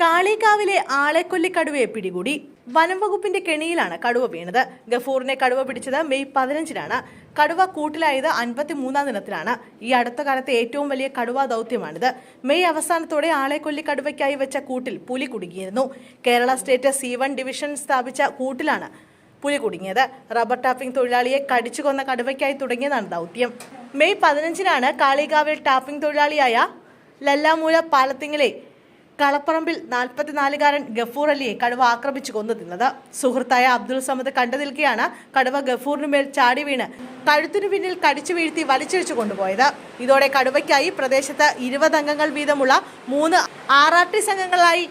കാളികാവിലെ ആളെക്കൊല്ലി കടുവയെ പിടികൂടി വനം വകുപ്പിന്റെ കെണിയിലാണ് കടുവ വീണത്. ഗഫൂറിനെ കടുവ പിടിച്ചത് മെയ് പതിനഞ്ചിനാണ്. കടുവ കൂട്ടിലായത് അൻപത്തിമൂന്നാം ദിനത്തിലാണ്. ഈ അടുത്ത കാലത്തെ ഏറ്റവും വലിയ കടുവ ദൗത്യമാണിത്. മെയ് അവസാനത്തോടെ ആളെക്കൊല്ലി കടുവയ്ക്കായി വെച്ച കൂട്ടിൽ പുലി കുടുങ്ങിയിരുന്നു. കേരള സ്റ്റേറ്റ് സി ഡിവിഷൻ സ്ഥാപിച്ച കൂട്ടിലാണ് പുലി കുടുങ്ങിയത്. റബ്ബർ ടാപ്പിംഗ് തൊഴിലാളിയെ കടിച്ചു കൊന്ന കടുവയ്ക്കായി തുടങ്ങിയതാണ് ദൗത്യം. മെയ് പതിനഞ്ചിനാണ് കാളികാവിൽ ടാപ്പിംഗ് തൊഴിലാളിയായ ലല്ലാമൂല പാലത്തിങ്ങിലെ കളപ്പറമ്പിൽ നാൽപ്പത്തിനാലുകാരൻ ഗഫൂർ അലിയെ കടുവ ആക്രമിച്ചു കൊന്നു തിന്നത് സുഹൃത്തായ അബ്ദുൾ സമദ് കണ്ടു നിൽക്കെയാണ് കടുവ ഗഫൂറിനുമേൽ ചാടി വീണ് കഴുത്തിനു പിന്നിൽ കടിച്ചു വീഴ്ത്തി വലിച്ചിഴിച്ചു കൊണ്ടുപോയത്. ഇതോടെ കടുവയ്ക്കായി പ്രദേശത്ത് ഇരുപത് അംഗങ്ങൾ വീതമുള്ള മൂന്ന് ആർ ആർ ടി സംഘങ്ങളായി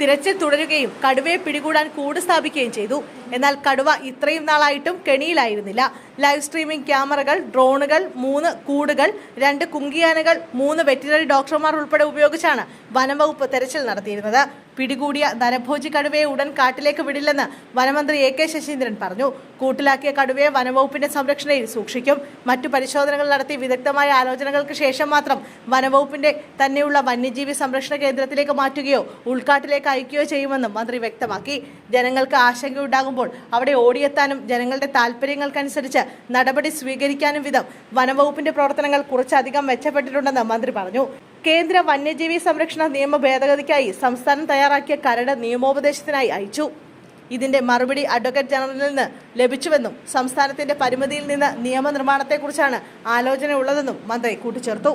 തിരച്ചിൽ തുടരുകയും കടുവയെ പിടികൂടാൻ കൂട് സ്ഥാപിക്കുകയും ചെയ്തു. എന്നാൽ കടുവ ഇത്രയും നാളായിട്ടും കെണിയിലായിരുന്നില്ല. ലൈവ് സ്ട്രീമിംഗ് ക്യാമറകൾ ഡ്രോണുകൾ മൂന്ന് കൂടുകൾ രണ്ട് കുങ്കിയാനകൾ മൂന്ന് വെറ്റിനറി ഡോക്ടർമാർ ഉൾപ്പെടെ ഉപയോഗിച്ചാണ് വനംവകുപ്പ് തെരച്ചിൽ നടത്തിയിരുന്നത്. പിടികൂടിയ നരഭോജി കടുവയെ ഉടൻ കാട്ടിലേക്ക് വിടില്ലെന്ന് വനമന്ത്രി എ കെ ശശീന്ദ്രൻ പറഞ്ഞു. കൂട്ടിലാക്കിയ കടുവയെ വനംവകുപ്പിന്റെ സംരക്ഷണയിൽ സൂക്ഷിക്കും. മറ്റു പരിശോധനകൾ നടത്തി വിദഗ്ധമായ ആലോചനകൾക്ക് ശേഷം മാത്രം വനംവകുപ്പിന്റെ തന്നെയുള്ള വന്യജീവി സംരക്ഷണ കേന്ദ്രത്തിലേക്ക് മാറ്റുകയോ ഉൾക്കാട്ടിലേക്ക് അയക്കുകയോ ചെയ്യുമെന്നും മന്ത്രി വ്യക്തമാക്കി. ജനങ്ങൾക്ക് ആശങ്കയുണ്ടാകുമ്പോൾ അവിടെ ഓടിയെത്താനും ജനങ്ങളുടെ താല്പര്യങ്ങൾക്കനുസരിച്ച് നടപടി സ്വീകരിക്കാനും വിധം വനംവകുപ്പിന്റെ പ്രവർത്തനങ്ങൾ കുറച്ചധികം മെച്ചപ്പെട്ടിട്ടുണ്ടെന്ന് മന്ത്രി പറഞ്ഞു. കേന്ദ്ര വന്യജീവി സംരക്ഷണ നിയമ ഭേദഗതിക്കായി സംസ്ഥാനം തയ്യാറാക്കിയ കരട് നിയമോപദേശത്തിനായി അയച്ചു. ഇതിന്റെ മറുപടി അഡ്വക്കേറ്റ് ജനറലിൽ നിന്ന് ലഭിച്ചുവെന്നും സംസ്ഥാനത്തിന്റെ പരിമിതിയിൽ നിന്ന് നിയമനിർമ്മാണത്തെക്കുറിച്ചാണ് ആലോചന ഉള്ളതെന്നും മന്ത്രി കൂട്ടിച്ചേർത്തു.